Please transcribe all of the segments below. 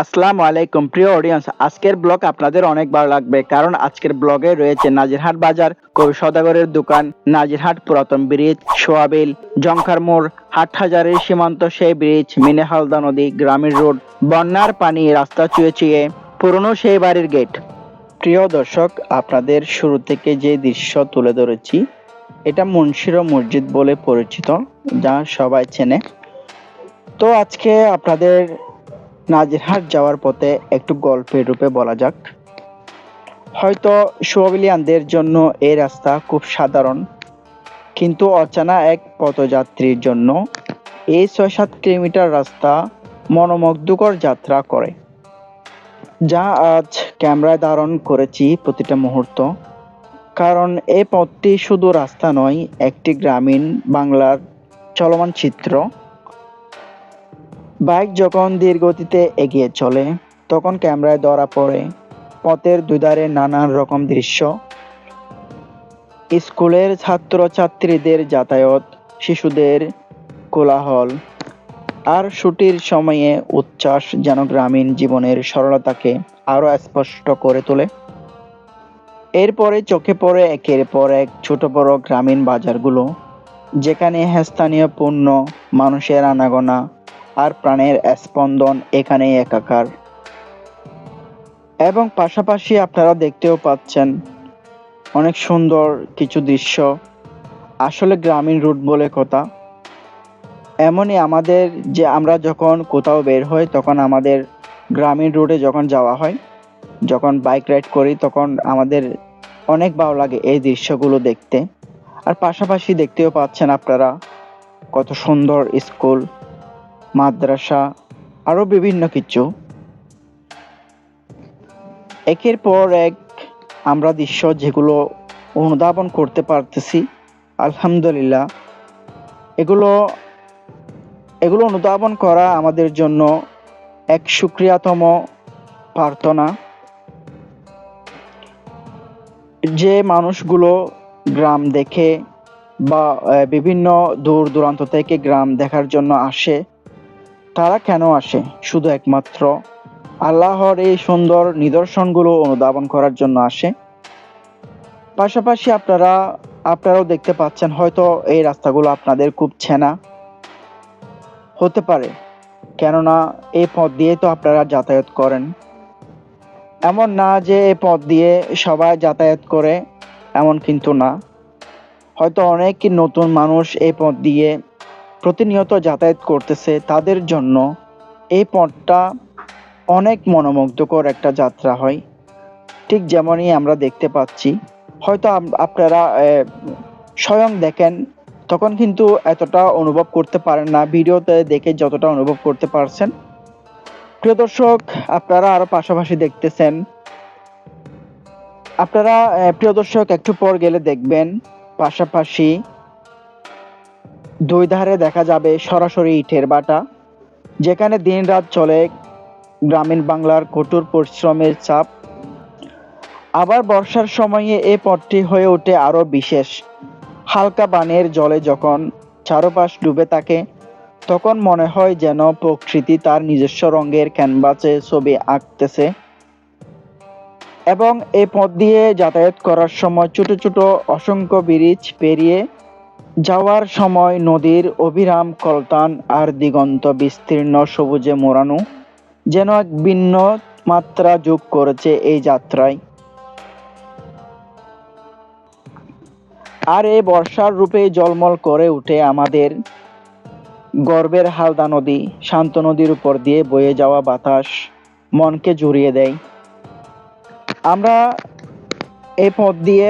আসসালামু আলাইকুম। প্রিয় অডিয়েন্স আজকের ব্লগ আপনাদের অনেক ভালো লাগবে, কারণ আজকের ব্লগে রয়েছে নাজিরহাট বাজার, কবি সদাগরের দোকান, নাজিরহাট পুরাতন ব্রিজ সোয়াবিল জংকার মোড়, হাটহাজারের সীমান্ত সেই ব্রিজ মিনে হালদা নদী, গ্রামীণ রোড বন্যার পানি, রাস্তা চুয়ে চুয়ে, পুরনো সেই বাড়ির গেট প্রিয় দর্শক, আপনাদের শুরু থেকে যে দৃশ্য তুলে ধরেছি, এটা মুন্সির মসজিদ বলে পরিচিত, যা সবাই চেনে। তো আজকে আপনাদের নাজিরহাট যাওয়ার পথে একটু গল্পের রূপে বলা যাক। হয়তো সোয়াবিলিয়ানদের জন্য এই রাস্তা খুব সাধারণ, কিন্তু অচানা এক পথযাত্রীর জন্য এই ছয় সাত কিলোমিটার রাস্তা মনোমুগ্ধকর যাত্রা করে, যা আজ ক্যামেরায় ধারণ করেছি প্রতিটা মুহূর্ত। কারণ এই পথটি শুধু রাস্তা নয়, একটি গ্রামীণ বাংলার চলমান চিত্র। বাইক যখন ধীর গতিতে এগিয়ে চলে, তখন ক্যামেরায় ধরা পড়ে পথের দুধারে নানান রকম দৃশ্য। স্কুলের ছাত্রছাত্রীদের যাতায়াত, শিশুদের কোলাহল আর ছুটির সময়ে উচ্ছ্বাস যেন গ্রামীণ জীবনের সরলতাকে আরও স্পষ্ট করে তোলে। এরপরে চোখে পড়ে একের পর এক ছোট বড় গ্রামীণ বাজারগুলো, যেখানে স্থানীয় পণ্য, মানুষের আনাগোনা আর প্রাণের স্পন্দন এখানে একাকার। এবং পাশাপাশি আপনারা দেখতেও পাচ্ছেন অনেক সুন্দর কিছু দৃশ্য। আসলে গ্রামীণ রুট বলে কথা। এমনই আমাদের যে আমরা যখন কোথাও বের হই, তখন আমাদের গ্রামীণ রুটে যখন যাওয়া হয়, যখন বাইক রাইড করি, তখন আমাদের অনেক ভালো লাগে এই দৃশ্যগুলো দেখতে। আর পাশাপাশি দেখতেও পাচ্ছেন আপনারা কত সুন্দর স্কুল। মাদ্রাসা, আরও বিভিন্ন কিছু। একের পর এক আমরা দৃশ্য যেগুলো অনুধাবন করতে পারতেছি, আলহামদুলিল্লাহ। এগুলো এগুলো অনুধাবন করা আমাদের জন্য এক সুক্রিয়াতম প্রার্থনা। যে মানুষগুলো গ্রাম দেখে বা বিভিন্ন দূর দূরান্ত থেকে গ্রাম দেখার জন্য আসে তারা কেন আসে? শুধু একমাত্র আল্লাহর এই সুন্দর নিদর্শনগুলো অনুধাবন করার জন্য আসে? পাশাপাশি আপনারা, আপনারাও দেখতে পাচ্ছেন হয়তো এই রাস্তাগুলো আপনাদের খুব ছেনা হতে পারে। কেননা এই পথ দিয়ে তো আপনারা যাতায়াত করেন। এমন না যে এই পথ দিয়ে সবাই যাতায়াত করে, এমন কিন্তু না। হয়তো অনেক নতুন মানুষ এই পথ দিয়ে প্রতিনিয়ত যাতায়াত করতেছে, তাদের জন্য এই পথটা অনেক মনোমুগ্ধকর একটা যাত্রা হয়। ঠিক যেমনই আমরা দেখতে পাচ্ছি, হয়তো আপনারা স্বয়ং দেখেন, তখন কিন্তু এতটা অনুভব করতে পারেন না, ভিডিওতে দেখে যতটা অনুভব করতে পারছেন। প্রিয় দর্শক, আপনারা আরও পাশাপাশি দেখতেছেন। আপনারা প্রিয় দর্শক, একটু পর গেলে দেখবেন, পাশাপাশি দুই ধারে দেখা যাবে সরাসরি ইটের বাটা, যেখানে দিনরাত চলে গ্রামীণ বাংলার কঠোর পরিশ্রমের চাপ। আবার বর্ষার সময়ে এই পথটি হয়ে ওঠে আরও বিশেষ। হালকা বানের জলে যখন চারপাশ ডুবে থাকে, তখন মনে হয় যেন প্রকৃতি তার নিজস্ব রঙের ক্যানভাসে ছবি আঁকতেছে। এবং এই পথ দিয়ে যাতায়াত করার সময় ছোট ছোট অসংখ্য ব্রিজ পেরিয়ে যাওয়ার সময় নদীর অবিরাম কলতান আর দিগন্ত বিস্তীর্ণ সবুজে মোড়ানো যেন এক ভিন্ন মাত্রা যোগ করেছে এই যাত্রায়। আর এই বর্ষার রূপে জলমল করে উঠে আমাদের গর্বের হালদা নদী, শান্ত নদীর উপর দিয়ে বয়ে যাওয়া বাতাস মনকে জুড়িয়ে দেয়। আমরা এই পথ দিয়ে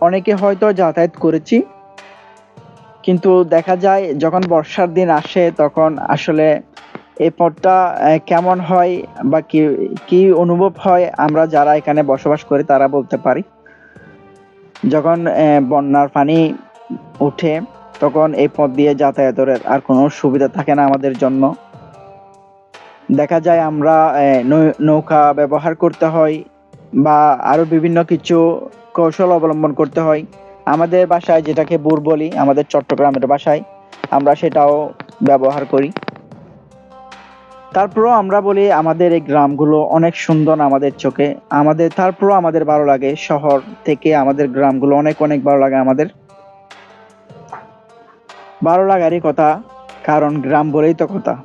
অনেকে হয়তো যাতায়াত করেছি। কিন্তু দেখা যায় যখন বর্ষার দিন আসে তখন আসলে এই পথটা কেমন হয় বা কি কি অনুভব হয় আমরা যারা এখানে বসবাস করি তারা বলতে পারি। যখন বন্যার পানি উঠে তখন এই পথ দিয়ে যাতায়াতের আর কোনো সুবিধা থাকে না আমাদের জন্য। দেখা যায় আমরা নৌকা ব্যবহার করতে হয় বা আরও বিভিন্ন কিছু কৌশল অবলম্বন করতে হয়। আমাদের বাসায় যেটাকে বুর বলি, আমাদের চট্টগ্রামের বাসায়, আমরা সেটাও ব্যবহার করি। তারপরও আমরা বলি আমাদের এই গ্রামগুলো অনেক সুন্দর আমাদের চোখে। আমাদের, তারপরও আমাদের ভালো লাগে শহর থেকে আমাদের গ্রামগুলো অনেক অনেক ভালো লাগে আমাদের। ভালো লাগারই কথা, কারণ গ্রাম বলেই তো কথা।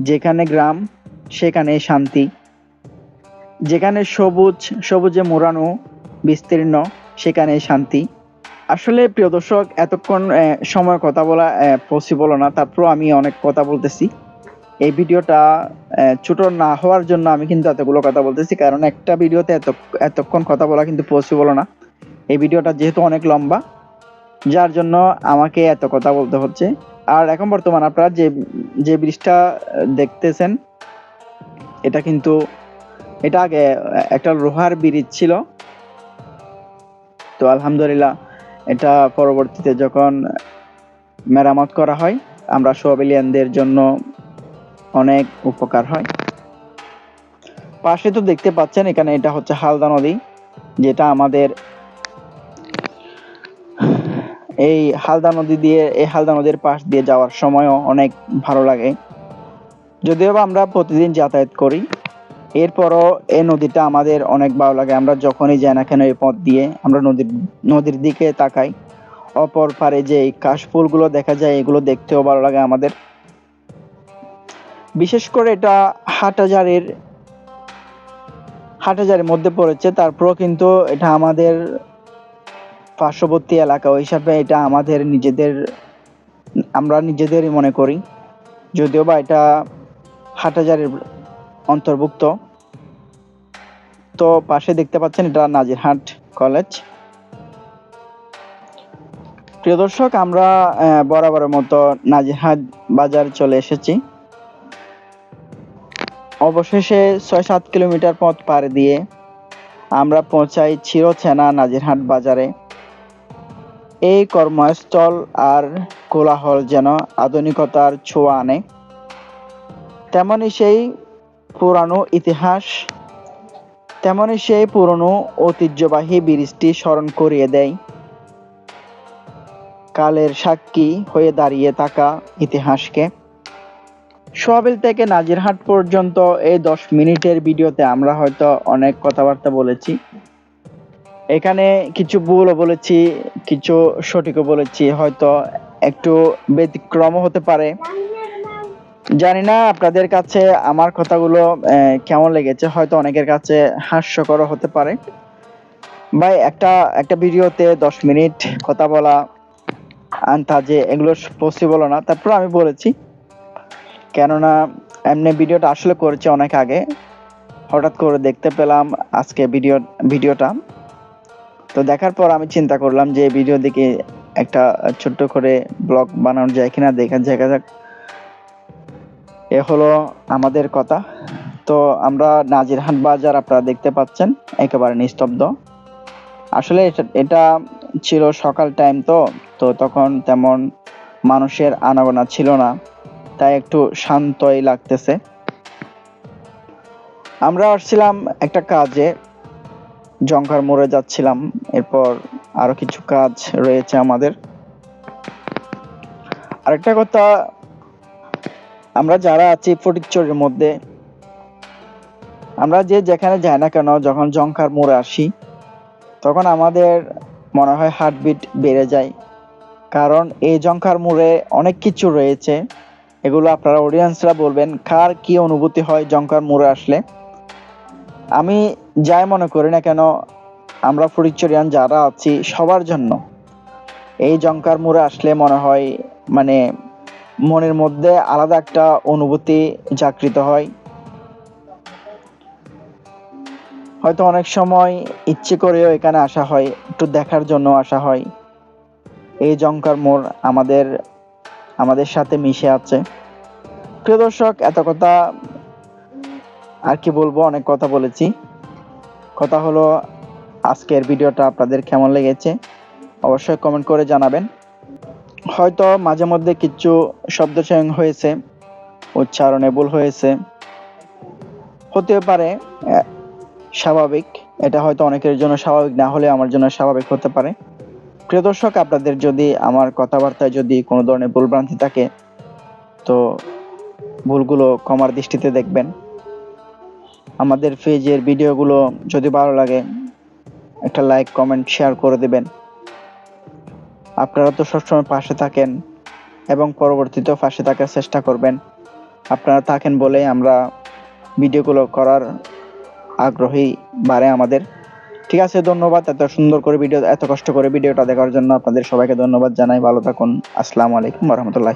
যেখানে গ্রাম সেখানে শান্তি। যেখানে সবুজ, সবুজে মোড়ানো, বিস্তীর্ণ সেখানে শান্তি। আসলে প্রিয় দর্শক, এতক্ষণ সময় কথা বলা পসিবল না। তারপরও আমি অনেক কথা বলতেছি। এই ভিডিওটা ছোট না হওয়ার জন্য আমি কিন্তু এতগুলো কথা বলতেছি। কারণ একটা ভিডিওতে এত, এতক্ষণ কথা বলা কিন্তু পসিবল না। এই ভিডিওটা যেহেতু অনেক লম্বা, যার জন্য আমাকে এত কথা বলতে হচ্ছে। আর এখন বর্তমান আপনারা যে যে ব্রিজটা দেখতেছেন, এটা কিন্তু, এটা আগে একটা লোহার ব্রিজ ছিল। তো আলহামদুলিল্লাহ, এটা পরবর্তীতে যখন মেরামত করা হয়, আমরা সোয়াবিলিয়ানদের জন্য অনেক উপকার হয়। পাশে তো দেখতে পাচ্ছেন, এখানে এটা হচ্ছে হালদা নদী, যেটা আমাদের এই হালদা নদী দিয়ে, এই হালদা নদীর পাশ দিয়ে যাওয়ার সময়ও অনেক ভালো লাগে। যদিও আমরা প্রতিদিন যাতায়াত করি এরপরও এই নদীটা আমাদের অনেক ভালো লাগে। আমরা যখনই যাই না কেন এই পথ দিয়ে আমরা নদীর নদীর দিকে তাকাই। অপর পারে যে এই কাশফুলগুলো দেখা যায়, এগুলো দেখতেও ভালো লাগে আমাদের। বিশেষ করে এটা হাটহাজারের হাটহাজারের মধ্যে পড়েছে। তারপরও কিন্তু এটা আমাদের পার্শ্ববর্তী এলাকা। ওই হিসাবে এটা আমাদের নিজেদের, আমরা নিজেদেরই মনে করি। যদিও বা এটা হাটহাজারের অন্তর্ভুক্ত। তো পাশে দেখতে পাচ্ছেন এটা নাজিরহাট কলেজ। প্রিয় দর্শক, আমরা বরাবরের মতো নাজিরহাট বাজার চলে এসেছি। অবশেষে ছয় সাত কিলোমিটার পথ পার দিয়ে আমরা পৌঁছাই চিরচেনা নাজিরহাট বাজারে। এই কর্মস্থল আর কোলাহল যেন আধুনিকতার ছোঁয়া আনে। তেমনই সেই পুরানো ইতিহাস। তেমনি সেই পুরনো ঐতিহ্যবাহী ব্রিজটি স্মরণ করিয়ে দেয়। কালের সাক্ষী হয়ে দাঁড়িয়ে থাকা ইতিহাসকে। সোয়াবিল থেকে নাজিরহাট পর্যন্ত এই দশ মিনিটের ভিডিওতে আমরা হয়তো অনেক কথাবার্তা বলেছি। এখানে কিছু ভুলও বলেছি, কিছু সঠিকও বলেছি, হয়তো একটু ব্যতিক্রমও হতে পারে। জানি না আপনাদের কাছে আমার কথাগুলো কেমন লেগেছে, হয়তো অনেকের কাছে হাস্যকর হতে পারে। ভাই, একটা একটা ভিডিওতে দশ মিনিট কথা বলা আন্তাজে এগুলো পসিবল না, তারপর আমি বলেছি। কেননা, এমনি ভিডিওটা আসলে করেছি অনেক আগে। হঠাৎ করে দেখতে পেলাম আজকে ভিডিও, ভিডিওটা। তো দেখার পর আমি চিন্তা করলাম যে ভিডিও দেখে একটা ছোট্ট করে ব্লগ বানানো যায় কিনা দেখা দেখা যাক। এ হলো আমাদের কথা। তো আমরা নাজিরহাট বাজার আপনারা দেখতে পাচ্ছেন, একেবারে নিস্তব্ধ। আসলে এটা- ছিল সকাল টাইম তো তো তখন তেমন মানুষের আনাগোনা ছিল না, তাই একটু শান্তই লাগতেছে। আমরা আসছিলাম একটা কাজে জঙ্কার মোড়ে যাচ্ছিলাম, এরপর আরও কিছু কাজ রয়েছে আমাদের। আরেকটা কথা আমরা যারা আছি ফটিকচুরির মধ্যে, আমরা যে যেখানে যাই না কেন, যখন জঙ্কার মোড়ে আসি, তখন আমাদের মনে হয় হার্টবিট বেড়ে যায়। কারণ এই জঙ্কার মোড়ে অনেক কিছু রয়েছে, এগুলো আপনারা অডিয়েন্সরা বলবেন, কার কি অনুভূতি হয় জঙ্কার মোড়ে আসলে? আমি যাই মনে করি না কেন, আমরা ফরিদচরিয়ান যারা আছি সবার জন্য, এই জঙ্কার মোড়ে আসলে মনে হয় মানে মনের মধ্যে আলাদা একটা অনুভূতি জাগৃত হয়। হয়তো অনেক সময় ইচ্ছে করেও এখানে আসা হয়, একটু দেখার জন্য আসা হয়। এই জঙ্কার মোড় আমাদের আমাদের সাথে মিশে আছে। প্রিয় দর্শক, এত কথা আর কি বলব, অনেক কথা বলেছি। কথা হলো, আজকের ভিডিওটা আপনাদের কেমন লেগেছে? অবশ্যই কমেন্ট করে জানাবেন। হয়তো মাঝে মধ্যে কিছু শব্দ চয়ন হয়েছে, উচ্চারণে ভুল হয়েছে। হতে পারে স্বাভাবিক। এটা হয়তো অনেকের জন্য স্বাভাবিক, না হলে আমার জন্য স্বাভাবিক হতে পারে। প্রিয় দর্শক, আপনাদের যদি আমার কথাবার্তায় যদি কোনো ধরনের ভুলভ্রান্তি থাকে, তো ভুলগুলো ক্ষমার দৃষ্টিতে দেখবেন। আমাদের পেজের ভিডিওগুলো যদি ভালো লাগে, একটা লাইক, কমেন্ট, শেয়ার করে দেবেন। আপনারা তো সবসময় পাশে থাকেন এবং পরবর্তীতেও পাশে থাকার চেষ্টা করবেন। আপনারা থাকেন বলেই আমরা ভিডিওগুলো করার আগ্রহী বাড়ে আমাদের। ঠিক আছে, ধন্যবাদ এত সুন্দর করে ভিডিও, এত কষ্ট করে ভিডিওটা দেখার জন্য আপনাদের সবাইকে ধন্যবাদ জানাই। ভালো থাকুন, আসসালামু আলাইকুম রহমতুল্লাহ